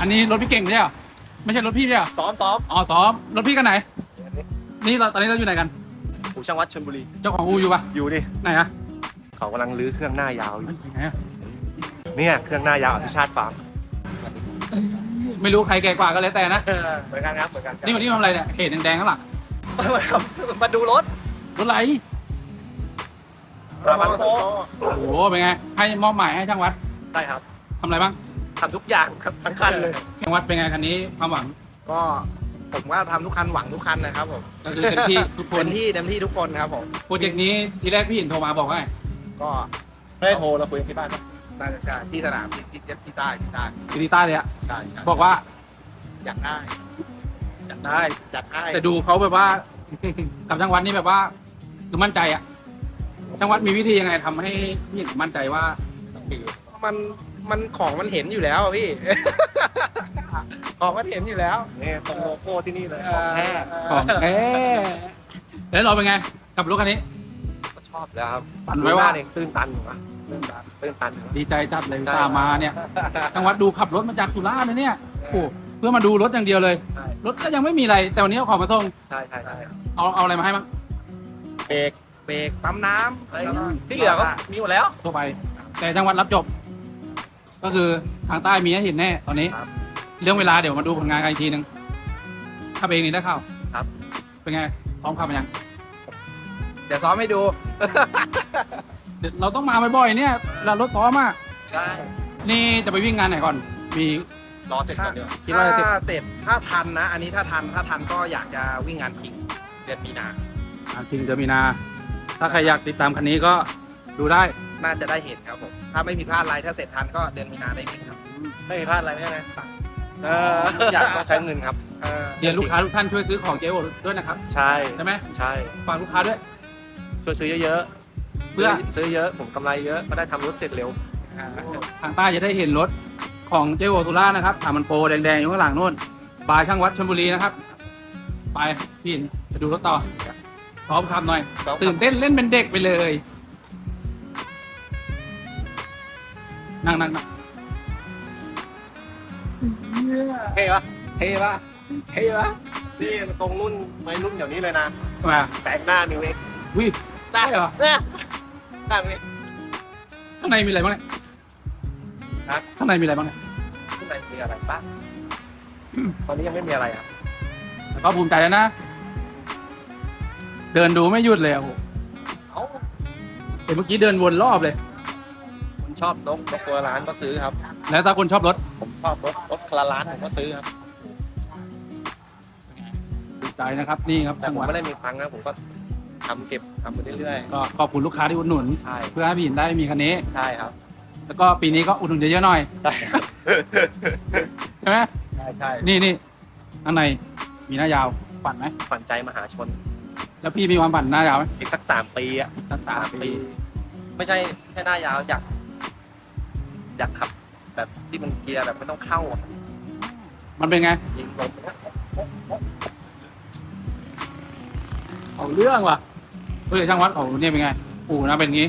อันนี้รถพี่เก่งไม่ใช่เหรอไม่ใช่รถพี่ใช่เหรอซ้อมซ้อมอ๋อซ้อมรถพี่กันไหน นี่เราตอนนี้เราอยู่ไหนกันหูช่างวัดชลบุรี เจ้าของอูอยู่ปะอยู่ดิไหนอะเขากำลังรื้อเครื่องหน้ายาวอยู่เฮ้ยไหนอะเนี่ยเครื่องหน้ายาวอภิชาติฟาร์มไม่รู้ใครแก่กว่าก็แล้วแต่นะเหมือนกันครับเหมือนกันนี่วันนี้ทำอะไรเนี่ยเห็นแดงๆข้างหลังมาดูรถรถอะไรตาบังโคโอ้โหเป็นไงให้มอบหมายให้ช่างวัดได้ครับทำอะไรบ้าง ทำทุกอย่างครับทั้งคันเลยช่างวัดเป็นไงคันนี้ความหวังก็ผมว่าทำทุกคันหวังทุกคันนะครับผมก็คือเต็มที่ทุกคนเต็มที่เต็มที่ทุกคนครับผมโปรเจกต์นี้ทีแรกพี่เห็นโทรมาบอกว่าไงก็ไม่ได้โทรเราคุยกันที่บ้านปะน่าจะใช่ที่สนามที่ที่ที่ใต้ที่ใต้ซีรีต้าเลยอะใช่ใช่บอกว่าอยากได้อยากได้อยากได้แต่ดูเขาแบบว่า กับช่างวัดนี่แบบว่าคือมั่นใจอะช่างวัดมีวิธียังไงทำให้พี่มั่นใจว่าต้องดี มันมันของมันเห็นอยู่แล้วอะพี่ ของมันเห็นอยู่แล้ว นี่ตรงโลโก้ที่นี่เลยของแท้ของแท้แล้วเราเป็นไงกับรถคันนี้ ก็ชอบแล้วครับฝันไว้ว่าเนี่ยตื้นตันอยู่นะตื้นตันตื้นตันอยู่นะดีใจจัดเลยตามมาเนี่ยจังหวัดดูขับรถมาจากสุราษฎร์เลยเนี่ยโอ้เพื่อมาดูรถอย่างเดียวเลย ใช่รถก็ยังไม่มีอะไรแต่วันนี้เอาของมาส่งใช่ใช่ใช่เอาเอาอะไรมาให้บ้างเบรกเบรกปั๊มน้ำอะไรที่เหลือก็มีหมดแล้วทั่วไป แต่จังหวัดรับจบ ก็คือทางใต้มีให้เห็นแน่ตอนนี้ ครับ เรื่องเวลาเดี๋ยวมาดูผลงานกันอีกทีหนึ่งขับเองนี่ได้เข้าครับ เป็นไงพร้อมขับมายังเดี๋ยวซ้อมให้ดูเดี๋ยวเราต้องมาบ่อยๆเนี่ยเรารถซ้อมมากใช่นี่จะไปวิ่งงานไหนก่อน มีรอเสร็จก่อนเดี๋ยวคิดว่าจะเสร็จถ้าเสร็จถ้าทันนะ อันนี้ถ้าทันถ้าทันก็อยากจะวิ่งงานคิงเดือนมีนางานทิงเดอร์มินา ถ้าใครอยากติดตามคันนี้ก็ดูได้น่าจะได้เห็นครับผม ถ้าไม่ผิดพลาดอะไรถ้าเสร็จทันก็เดือนมีนาได้วิ่งครับไม่มีพลาดอะไรไม่ใช่ไหมสั่งเออทุกอย่างต้องใช้เงินครับเออเรียนลูกค้าทุกท่านช่วยซื้อของเจ๊โอด้วยนะครับใช่ใช่ไหมใช่ฝากลูกค้าด้วย ช่วยซื้อเยอะเพื่อ ซื้อเยอะผมกำไรเยอะก็ได้ทำรถเสร็จเร็วทางใต้จะได้เห็นรถของเจ๊โอตุล่านะครับถามันโปรแดงๆอยู่ข้างหลังนู่นบายข้างวัดชลบุรีนะครับ ไปพี่อินไปดูรถต่อพร้อมขับหน่อย ตื่นเต้นเล่นเป็นเด็กไปเลย นั่งนั่งนั่งเท่ปะเท่ปะเท่ปะนี่ตรงรุ่นไม่รุ่นเดี๋ยวนี้เลยนะ มาแปลงหน้านิวเอ็กวิได้เหรอเนี่ยหน้านิวเอ็กข้างในมีอะไรบ้างเนี่ยฮะข้างในมีอะไรบ้างเนี่ยข้างในมีอะไรบ้างตอนนี้ยังไม่มีอะไรอะแต่ก็ภูมิใจแล้วนะ เดินดูไม่หยุดเลยอะโอ้โหเอ้าเห็นเมื่อกี้เดินวนรอบเลยคน ชอบนกนกตัวละล้านก็ซื้อครับ แล้วถ้าคนชอบรถผมชอบรถรถคลาล้านผมก็ซื้อครับภูมิใจนะครับ นี่ครับแต่จังผหมวัดไม่ได้มีครั้งนะผมก็ทำเก็บทำไปเรื่อยก็ขอบคุณลูกค้าที่อุดหนุน ๆใช่เพื่อให้พี่หินได้มีคันนี้ ใช่ครับแล้วก็ปีนี้ก็อุดหนุนเยอะๆหน่อยใช่ครับใช่ไหมใช่ใช่นี่นี่ข้างในมีหน้ายาวปั่นไหมขวัญใจมหาชนแล้วพี่มีความปั่นหน้ายาวไหมอีกสักสามปีอะสักสามปี ไม่ใช่ไม่ใช่หน้ายาวอยาก อยากขับ แบบที่มันเกียร์แบบไม่ต้องเข้าอะมันเป็นไง ยิงลมเนี่ยเอาเรื่องว่ะเฮ้ยช่างวัดเขาเนี่ยเป็นไงอู่นะเป็นงี้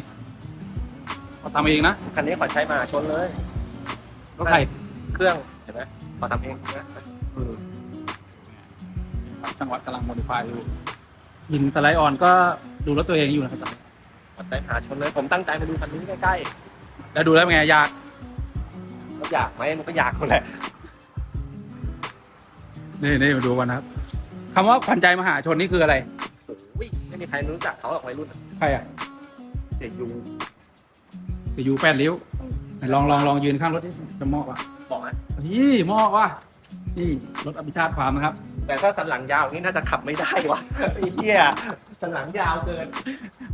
เขาทำเองนะคันนี้ขอใช้มหาชนเลย รถไถเครื่องเห็นไหมขอทำเองนะเออจังหวัดกำลังโมดิฟายอยู่หินสไลด์ออนก็ดูรถตัวเองอยู่นะครับขอใช้มหาชนเลย ผมตั้งใจมาดูคันนี้ใกล้แล้วดูแล้วเป็นไงอยากๆ ก็อยากไหมมันก็อยากหมดแหละนี่นี่มาดูกันนะครับคำว่าขวัญใจมหาชนนี่คืออะไร โอ้ยไม่มีใครรู้จักเขาหรอกวัยรุ่นอะใครอะเสียยูจะอยู่แปดริ้วไหนลองลองลองยืนข้างรถดิจะมอกว่ะบอกนะนี่มอกว่ะนี่รถอภิชาติฟาร์มนะครับ แต่ถ้าสันหลังยาวอย่างนี้น่าจะขับไม่ได้วะไอ้เหี้ยสันหลังยาวเกิน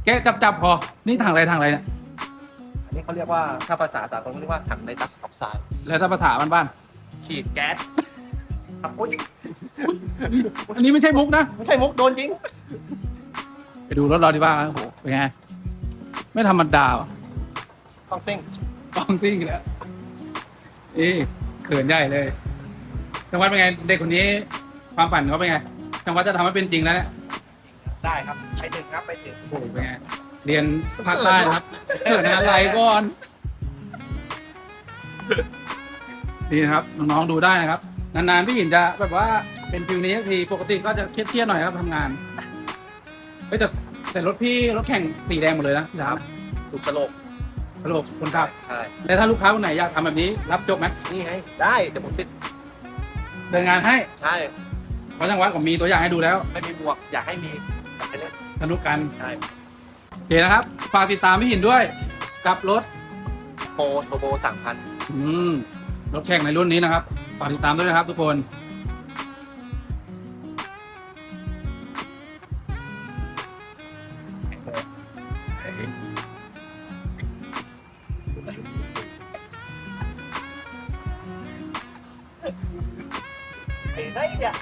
แกจับจับพอนี่ทางอะไรทางอะไรเนี่ยอั นนี้เขาเรียกว่าถ้าภาษาสากลเขาเรียกว่าถังไนตัสออกไซด์แล้วถ้าภาษาบ้านฉีดแก๊สครับโอ้ยๆอันนี้ไม่ใช่มุกนะ ไม่ใช่มุกโดนจริง ไปดูรถเราดีบ้างโอ้โหเป็นไง ไม่ธรรมดาว่ะต้องซิ่งกองซิ่งเลยนี่เขินใหญ่เลยจังหวัดเป็นไง เด็กคนนี้ ความฝันเขาเป็นไงจังหวัดจะทำให้เป็นจริงแล้วเนี่ยได้ครับ ไปถึงครับไปถึงโอ้โหเป็นไง เรียนภาคใต้นะครับเขินอะไรก่อนนนี่นะครับน้องๆดูได้นะครับ นานๆพี่หินจะแบบว่าเป็นฟิลนี้สักทีปกติก็จะเครียดๆหน่อยครับทำงานเฮ้ยแต่แต่รถพี่รถแข่งสีแดงหมดเลยนะพี่ถามถูกกระโหลกตลกคนขับ ใช่ แล้วถ้าลูกค้าคนไหนอยากทำแบบนี้ รับจบไหมนี่ไง ได้เดี๋ยวผมติดเดินงานให้ ใช่ เพราะจังหวัดผมมีตัวอย่างให้ดูแล้ว ไม่มีบวก อยากให้มีอยากให้เล่นสนุกกัน ใช่โอ เคนะครับ ฝากติดตามพี่หินด้วย กับรถ โปรโทโบสามพัน อืมรถแข่งในรุ่นนี้นะครับ ฝากติดตามด้วยนะครับทุกคนเฮ้ยเนี่ย